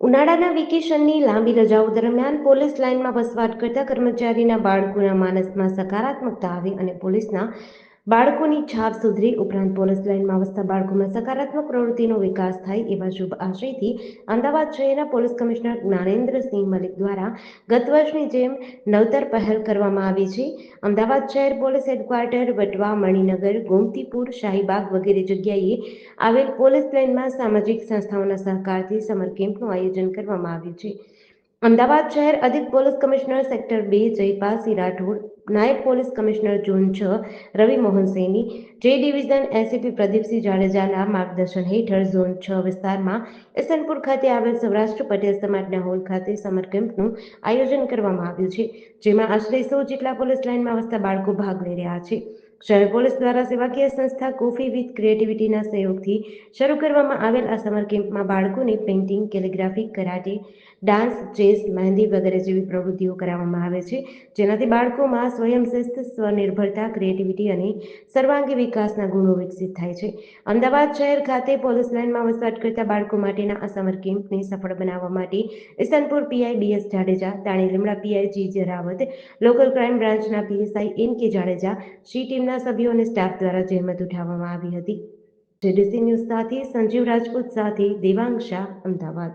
ઉનાળાના વેકેશનની લાંબી રજાઓ દરમિયાન પોલીસ લાઇનમાં વસવાટ કરતા કર્મચારીના બાળકોના માનસમાં સકારાત્મકતા આવે અને પોલીસના બાળકોની છાપ સુધરી ઉપરાંત પોલીસ લાઇનમાં વસતા બાળકોમાં સકારાત્મક પ્રવૃત્તિનો વિકાસ થાય એવા શુભ આશયથી અમદાવાદ શહેરના પોલીસ કમિશનર જ્ઞાનેન્દ્રસિંહ મલિક દ્વારા ગત વર્ષની જેમ નવતર પહેલ કરવામાં આવી છે. અમદાવાદ શહેર પોલીસ હેડક્વાર્ટર વટવા, મણિનગર, ગોમતીપુર, શાહીબાગ વગેરે જગ્યાએ આવેલ પોલીસ લાઇનમાં સામાજિક સંસ્થાઓના સહકારથી સમર કેમ્પનું આયોજન કરવામાં આવ્યું છે. અમદાવાદ શહેર અધિક પોલીસ કમિશનર સેક્ટર બે જયપાસી રાઠોડ નાયબ પોલીસ કમિશનર ઝોન છ, રવિ મોહન સૈની જે ડિવિઝન એસીપી પ્રદીપસિંહ જાડેજાના માર્ગદર્શન હેઠળ ઝોન છ વિસ્તારમાં એસનપુર ખાતે આવેલ સૌરાષ્ટ્ર પટેલ સમાજના હોલ ખાતે સમર કેમ્પનું આયોજન કરવામાં આવ્યું છે, જેમાં આશરે સો જેટલા પોલીસ લાઇનમાં વસતા બાળકો ભાગ લઈ રહ્યા છે. શહેર પોલીસ દ્વારા સેવાકીય સંસ્થા કોફી વિથ ક્રિએટિવિટીના સહયોગથી શરૂ કરવામાં આવેલ આ સમર કેમ્પમાં બાળકોને painting, calligraphy, karate, dance, chess, mehndi વગેરે જેવી પ્રવૃત્તિઓ કરાવવામાં આવે છે. જેનાથી બાળકોમાં સ્વયંશિસ્ત સ્વનિર્ભરતા, ક્રિએટિવિટી અને સર્વાંગી વિકાસના ગુણો વિકસિત થાય છે. અમદાવાદ શહેર ખાતે પોલીસ લાઇનમાં વસવાટ કરતા બાળકો માટેના આ સમર કેમ્પને સફળ બનાવવા માટે ઇસનપુર પીઆઈ ડીએસ જાડેજા, તાણી Limda PI G J Rawat, local crime બ્રાન્ચના PSI N K Jadeja, C ટીમના સભ્યો અને સ્ટાફ દ્વારા જહેમત ઉઠાવવામાં આવી હતી. જેડીસી ન્યૂઝ સાથે સંજીવ રાજપૂત સાથે દેવાંગ શાહ, અમદાવાદ.